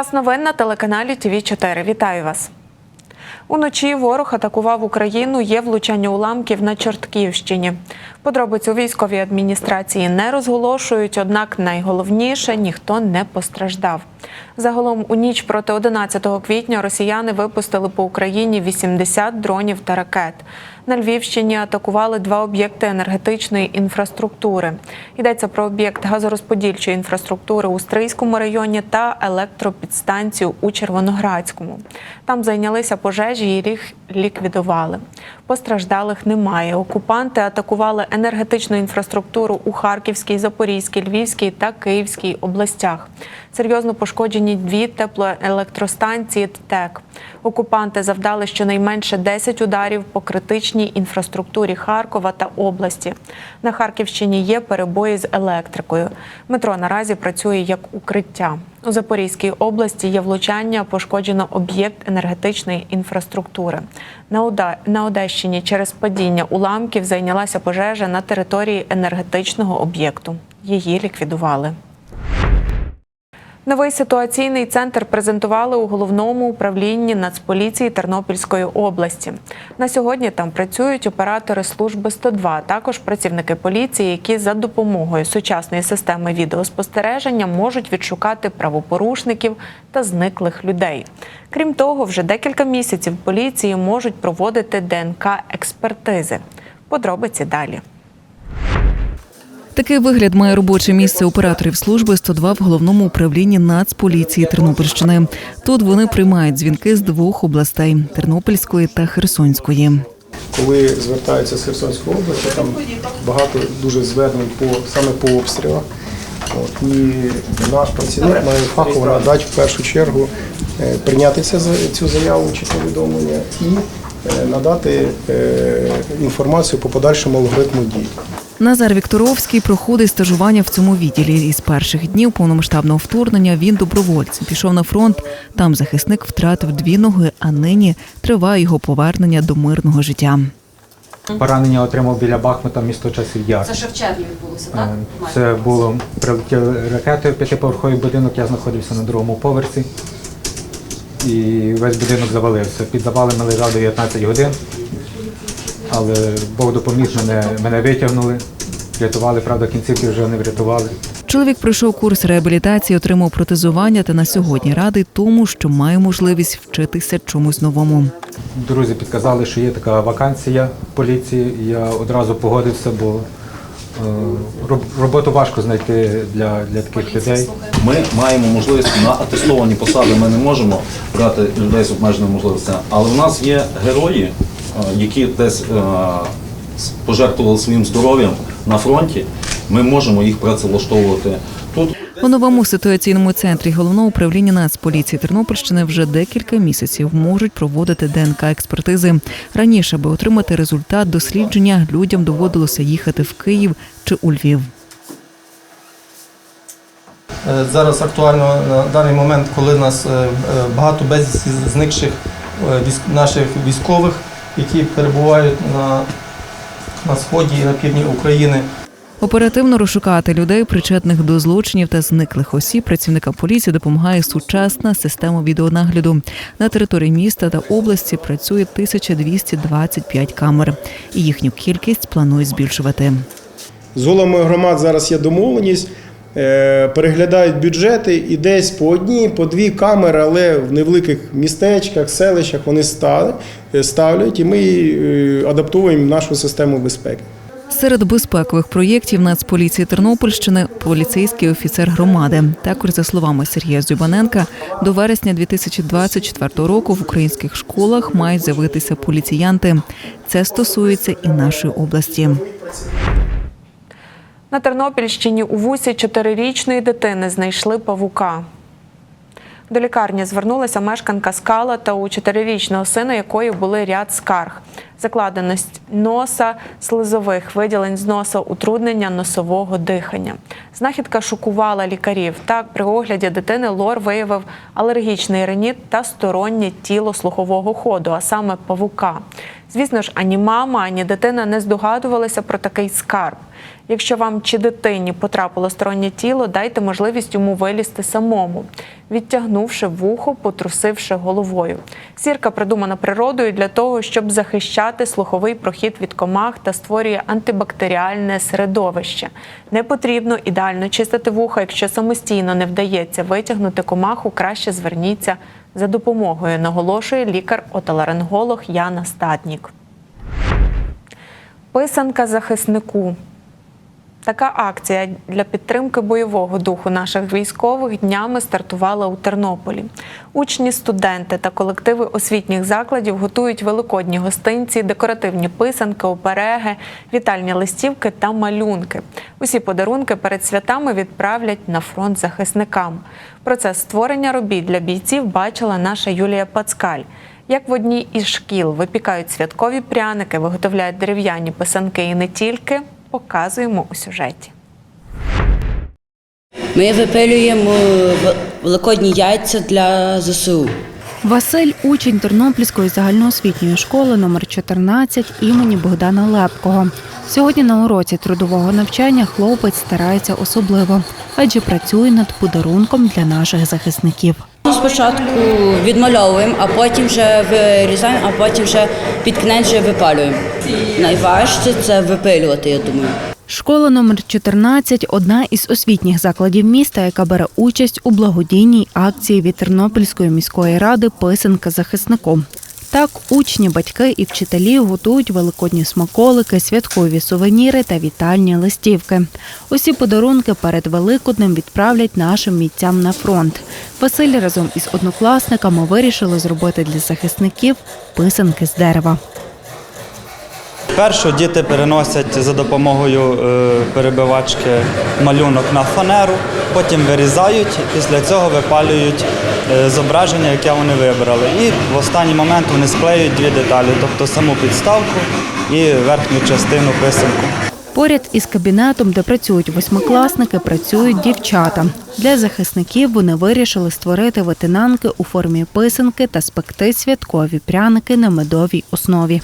Час новин на телеканалі ТВ 4 Вітаю вас. Уночі ворог атакував Україну. Є влучання уламків на Чортківщині. Подробиць у військовій адміністрації не розголошують, однак найголовніше ніхто не постраждав. Загалом у ніч проти 11 квітня росіяни випустили по Україні 80 дронів та ракет. На Львівщині атакували два об'єкти енергетичної інфраструктури. Йдеться про об'єкт газорозподільчої інфраструктури у Стрийському районі та електропідстанцію у Червоноградському. Там зайнялися пожежі і їх ліквідували. Постраждалих немає. Окупанти атакували енергетичну інфраструктуру у Харківській, Запорізькій, Львівській та Київській областях. Серйозно пошкоджені дві теплоелектростанції ТЕК. Окупанти завдали щонайменше 10 ударів по критичній інфраструктурі Харкова та області. На Харківщині є перебої з електрикою. Метро наразі працює як укриття. У Запорізькій області є влучання, пошкоджено об'єкт енергетичної інфраструктури. На Ода- на Одещині через падіння уламків зайнялася пожежа на території енергетичного об'єкту. Її ліквідували. Новий ситуаційний центр презентували у головному управлінні Нацполіції Тернопільської області. На сьогодні там працюють оператори служби 102, а також працівники поліції, які за допомогою сучасної системи відеоспостереження можуть відшукати правопорушників та зниклих людей. Крім того, вже декілька місяців поліції можуть проводити ДНК експертизи. Подробиці далі. Такий вигляд має робоче місце операторів служби 102 в головному управлінні Нацполіції Тернопільщини. Тут вони приймають дзвінки з двох областей Тернопільської та Херсонської. Коли звертаються з Херсонської області, там багато дуже звернень по саме по обстрілах. От, і наш працівник має фахово надати в першу чергу е, прийняти ця за- цю заяву чи повідомлення і е, надати е, інформацію по подальшому алгоритму дій. Назар Вікторовський проходить стажування в цьому відділі. Із перших днів повномасштабного вторгнення він добровольцем пішов на фронт. Там захисник втратив дві ноги, а нині триває його повернення до мирного життя. Поранення отримав біля Бахмута, місто часів яр. Це ще в червні відбулося, Е, так? Це було прилетіли ракети п'ятиповерховий будинок. Я знаходився на другому поверсі. І весь будинок завалився. Під завалами лежав 19 годин. Але Бог допоміг мене, мене витягнули. Врятували, правда, кінцівки вже не врятували. Чоловік пройшов курс реабілітації, отримав протезування та на сьогодні радий тому, що має можливість вчитися чомусь новому. Друзі підказали, що є така вакансія в поліції. Я одразу погодився, бо е, роботу важко знайти для, для таких людей. Ми маємо можливість на атестовані посади. Ми не можемо брати людей з обмеженими можливостями. Але в нас є герої, які десь е, пожертвували своїм здоров'ям на фронті. Ми можемо їх працевлаштовувати тут. У новому ситуаційному центрі головного управління Нацполіції Тернопільщини вже декілька місяців можуть проводити ДНК експертизи. Раніше, аби отримати результат дослідження, людям доводилося їхати в Київ чи у Львів. Е, Зараз актуально на даний момент, коли нас е, е, багато безвісті зникших е, наших військових, які перебувають на, на сході і на півдні України. Оперативно розшукати людей, причетних до злочинів та зниклих осіб, працівника поліції допомагає сучасна система відеонагляду. На території міста та області працює 1225 камер, і їхню кількість планують збільшувати. З головами громад зараз є домовленість, переглядають бюджети і десь по одній, по дві камери, але в невеликих містечках, селищах вони стали, е, ставлять, і ми е, адаптуємо нашу систему безпеки. Серед безпекових проєктів Нацполіції Тернопільщини поліцейський офіцер громади. Також, за словами Сергія Зюбаненка, до вересня 2024 року в українських школах мають з'явитися поліціянти. Це стосується і нашої області. На Тернопільщині у вусі чотирирічної дитини знайшли павука. До лікарні звернулася мешканка скала та у чотирирічного сина, якої були ряд скарг: закладеність носа, слизових виділень з носа, утруднення носового дихання. Знахідка шокувала лікарів. Так, при огляді дитини лор виявив алергічний реніт та стороннє тіло слухового ходу, а саме павука. Звісно ж, ані мама, ані дитина не здогадувалися про такий скарб. Якщо вам чи дитині потрапило стороннє тіло, дайте можливість йому вилізти самому, відтягнувши вухо, потрусивши головою. Сірка придумана природою для того, щоб захищати слуховий прохід від комах та створює антибактеріальне середовище. Не потрібно ідеально чистити вуха, якщо самостійно не вдається витягнути комаху, краще зверніться за допомогою, наголошує лікар-отоларинголог Яна Статнік. Писанка захиснику. Така акція для підтримки бойового духу наших військових днями стартувала у Тернополі. Учні, студенти та колективи освітніх закладів готують великодні гостинці, декоративні писанки, обереги, вітальні листівки та малюнки. Усі подарунки перед святами відправлять на фронт захисникам. Процес створення робіт для бійців бачила наша Юлія Пацкаль. Як в одній із шкіл випікають святкові пряники, виготовляють дерев'яні писанки і не тільки, показуємо у сюжеті. Ми випилюємо великодні яйця для ЗСУ. Василь учень Тернопільської загальноосвітньої школи номер 14 імені Богдана Лепкого. Сьогодні на уроці трудового навчання хлопець старається особливо, адже працює над подарунком для наших захисників. Ну, Спочатку відмальовуємо, а потім вже вирізаємо, а потім вже під кінець вже випалюємо. Найважче це випилювати, я думаю. Школа номер 14 – одна із освітніх закладів міста, яка бере участь у благодійній акції від Тернопільської міської ради Писанка захисником. Так, учні, батьки і вчителі готують великодні смаколики, святкові сувеніри та вітальні листівки. Усі подарунки перед Великоднем відправлять нашим мітцям на фронт. Василь разом із однокласниками вирішили зробити для захисників писанки з дерева. Першу діти переносять за допомогою е, перебивачки малюнок на фанеру, потім вирізають, після цього випалюють зображення, яке вони вибрали. І в останній момент вони склеюють дві деталі, тобто саму підставку і верхню частину писанку. Поряд із кабінетом, де працюють восьмикласники, працюють дівчата. Для захисників вони вирішили створити витинанки у формі писанки та спекти святкові пряники на медовій основі.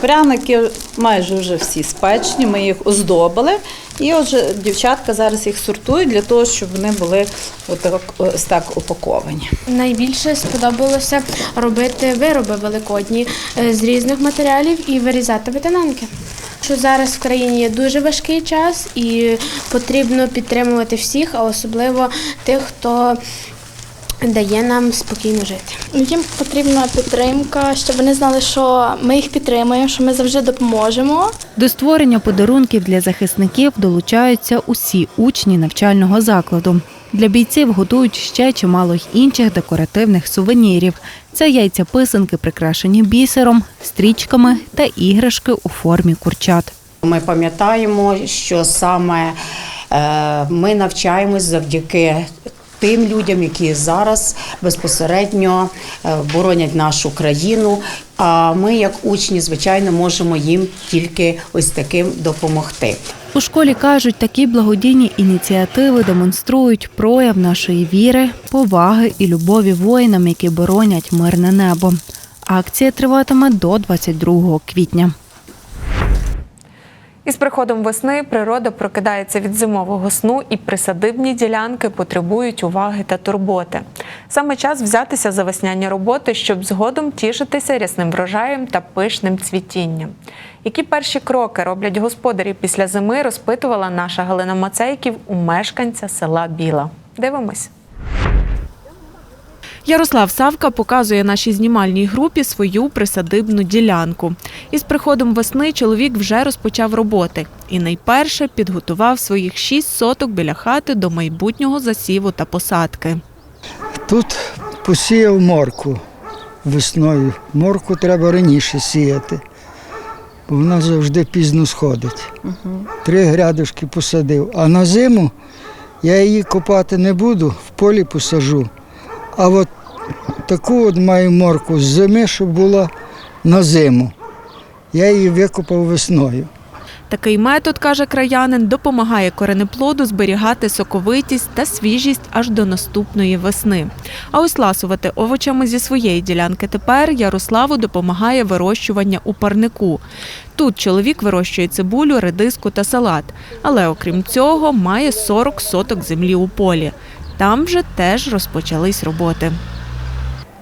Пряники майже вже всі спечені, ми їх оздобили. І отже, дівчатка зараз їх сортують для того, щоб вони були отак, ось так упаковані. Найбільше сподобалося робити вироби великодні е, з різних матеріалів і вирізати ветенанки. Що зараз в країні є дуже важкий час і потрібно підтримувати всіх, а особливо тих, хто дає нам спокійно жити. Їм потрібна підтримка, щоб вони знали, що ми їх підтримуємо, що ми завжди допоможемо. До створення подарунків для захисників долучаються усі учні навчального закладу. Для бійців готують ще чимало й інших декоративних сувенірів. Це яйця писанки, прикрашені бісером, стрічками та іграшки у формі курчат. Ми пам'ятаємо, що саме е, ми навчаємось завдяки тим людям, які зараз безпосередньо е, боронять нашу країну. А ми, як учні, звичайно, можемо їм тільки ось таким допомогти. У школі кажуть, такі благодійні ініціативи демонструють прояв нашої віри, поваги і любові воїнам, які боронять мирне небо. Акція триватиме до 22 квітня. Із приходом весни природа прокидається від зимового сну, і присадибні ділянки потребують уваги та турботи. Саме час взятися за весняні роботи, щоб згодом тішитися рясним врожаєм та пишним цвітінням. Які перші кроки роблять господарі після зими, розпитувала наша Галина Мацейків у мешканця села Біла. Дивимось. Ярослав Савка показує нашій знімальній групі свою присадибну ділянку. Із приходом весни чоловік вже розпочав роботи і найперше підготував своїх шість соток біля хати до майбутнього засіву та посадки. Тут посіяв морку весною. Морку треба раніше сіяти, бо вона завжди пізно сходить. Три грядочки посадив. А на зиму я її копати не буду, в полі посажу. А от таку от маю морку з зими, щоб була на зиму. Я її викопав весною. Такий метод, каже краянин, допомагає коренеплоду зберігати соковитість та свіжість аж до наступної весни. А ось ласувати овочами зі своєї ділянки тепер Ярославу допомагає вирощування у парнику. Тут чоловік вирощує цибулю, редиску та салат. Але окрім цього, має 40 соток землі у полі. Там вже теж розпочались роботи.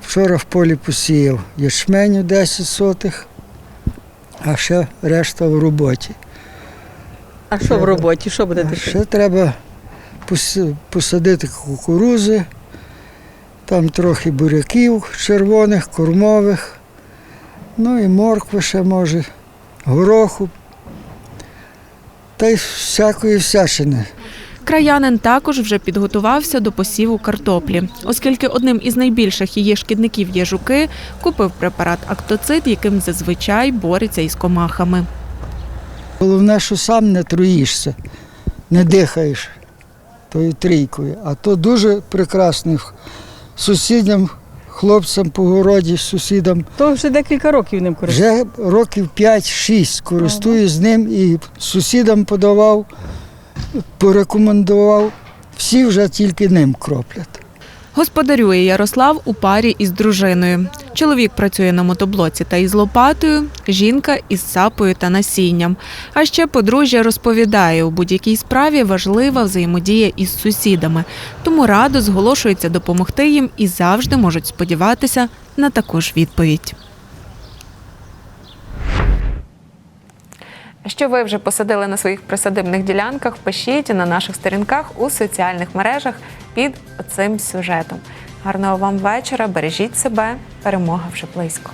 Вчора в полі посіяв ячменю 10 сотих, а ще решта в роботі. А що в роботі? Що будете? А ще треба посадити кукурузи, там трохи буряків червоних, кормових, ну і моркви ще може, гороху, та й всякої всячини. Краянин також вже підготувався до посіву картоплі, оскільки одним із найбільших її шкідників є жуки, купив препарат актоцит, яким зазвичай бореться із комахами. Головне, що сам не труїшся, не дихаєш тою трійкою. А то дуже прекрасно сусідям, хлопцям по городі, сусідам. То вже декілька років ним користуюся. Вже років 5-6 користуюсь з ним і сусідам подавав, порекомендував. Всі вже тільки ним кроплять. Господарює Ярослав у парі із дружиною. Чоловік працює на мотоблоці та із лопатою, жінка із сапою та насінням. А ще подружжя розповідає, у будь-якій справі важлива взаємодія із сусідами, тому радо зголошується допомогти їм і завжди можуть сподіватися на таку ж відповідь. Що ви вже посадили на своїх присадибних ділянках, пишіть на наших сторінках у соціальних мережах під цим сюжетом. Гарного вам вечора, бережіть себе, перемога вже близько.